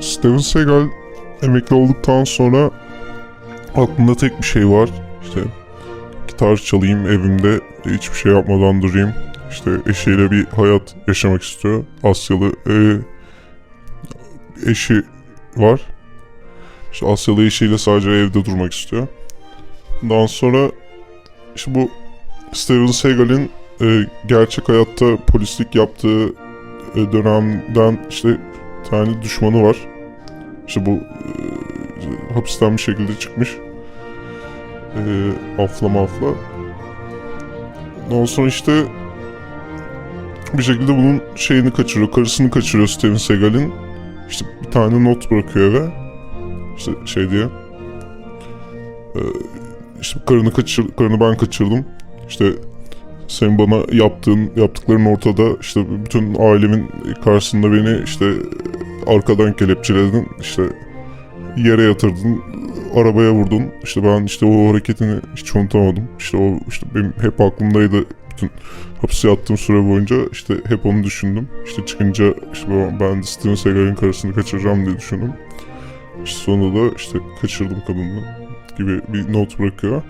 Steven Seagal emekli olduktan sonra aklında tek bir şey var. İşte gitar çalayım evimde hiçbir şey yapmadan durayım. İşte eşiyle bir hayat yaşamak istiyor. Asyalı e, eşi var. İşte Asyalı eşiyle sadece evde durmak istiyor. Ondan sonra işte bu Steven Seagal'in e, gerçek hayatta polislik yaptığı e, dönemden işte tane düşmanı var. İşte bu e, hapisten bir şekilde çıkmış. E, afla mafla. Ondan sonra işte bir şekilde bunun şeyini kaçırıyor, karısını kaçırıyor Steven Seagal'in. İşte bir tane not bırakıyor eve. İşte şey diye. E, işte karını kaçır, karını ben kaçırdım. İşte senin bana yaptığın, yaptıkların ortada. İşte bütün ailemin karşısında beni işte arkadan kelepçeledin. İşte yere yatırdın, arabaya vurdun. İşte ben işte o hareketini hiç unutamadım. İşte o işte benim hep aklımdaydı. Bütün hapse yattığım süre boyunca işte hep onu düşündüm. İşte çıkınca işte ben- Steven Seagal'in karısını kaçıracağım diye düşündüm. İşte sonunda da işte kaçırdım kadını gibi bir not bırakıyor.